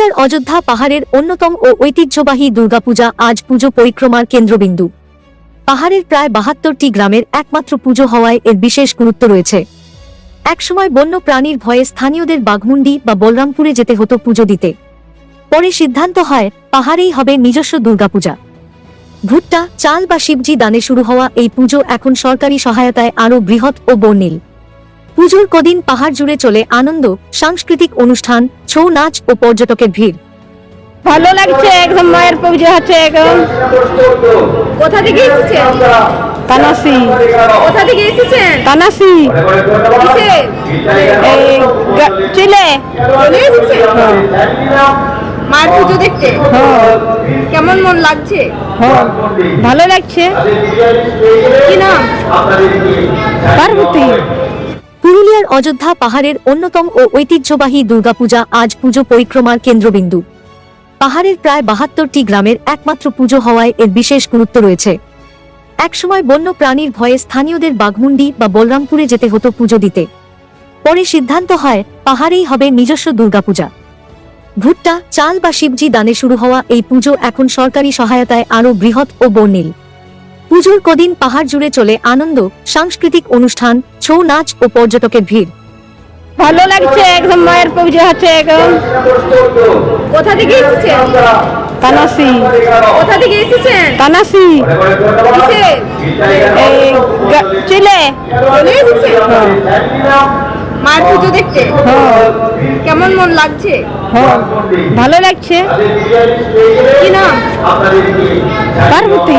পুরুলিয়ার অযোধ্যা পাহাড়ের অন্যতম ও ঐতিহ্যবাহী দুর্গাপূজা আজ পুজো পরিক্রমার কেন্দ্রবিন্দু। পাহাড়ের প্রায় বাহাত্তরটি গ্রামের একমাত্র পুজো হওয়ায় এর বিশেষ গুরুত্ব রয়েছে। একসময় বন্য প্রাণীর ভয়ে স্থানীয়দের বাঘমুন্ডি বা বলরামপুরে যেতে হতো পুজো দিতে। পরে সিদ্ধান্ত হয়, পাহাড়েই হবে নিজস্ব দুর্গাপূজা। ভুট্টা, চাল বা শিবজি দানে শুরু হওয়া এই পুজো এখন সরকারি সহায়তায় আরও বৃহৎ ও বর্ণিল। পুজোর কদিন পাহাড় জুড়ে চলে আনন্দ সাংস্কৃতিক অনুষ্ঠান ছৌ নাচ ও পর্যটকের ভিড়। ভালো লাগছে একদম মায়ের পুজো হচ্ছে একদম। কোথা থেকে এসেছেন? কানাসি কোথা থেকে এসেছেন? কিসে এই চিলে? চলে এসেছেন? মায়ের পুজো দেখতে? হ্যাঁ। কেমন মন লাগছে? হ্যাঁ। ভালো লাগছে। কি নাম? পার্বতী। অযোধ্যা পাহাড়ের অন্যতম ও ঐতিহ্যবাহী দুর্গাপূজা আজ পুজো পরিক্রমার কেন্দ্রবিন্দু। পাহাড়ের প্রায় বাহাত্তরটি গ্রামের একমাত্র পুজো হওয়ায় এর বিশেষ গুরুত্ব রয়েছে। একসময় বন্য প্রাণীর ভয়ে স্থানীয়দের বাঘমুন্ডি বা বলরামপুরে যেতে হতো পুজো দিতে। পরে সিদ্ধান্ত হয়, পাহাড়েই হবে নিজস্ব দুর্গাপূজা। ভুট্টা, চাল বা শিবজি দানে শুরু হওয়া এই পুজো এখন সরকারি সহায়তায় আরও বৃহৎ ও বর্ণিল। পুজোর কদিন পাহাড় জুড়ে চলে আনন্দ, সাংস্কৃতিক অনুষ্ঠান ছৌ নাচ ও পর্যটকের ভিড়। ভালো লাগছে একদম মায়ের পুজো হচ্ছে একদম। কোথা থেকে এসেছেন? কানাসি কোথা থেকে এসেছেন? কানাসি কিসে? এই চিলে। চলে এসেছেন? মায়ের পুজো দেখতে? হ্যাঁ। কেমন মন লাগছে? হ্যাঁ ভালো লাগছে। কি নাম? পার্বতী।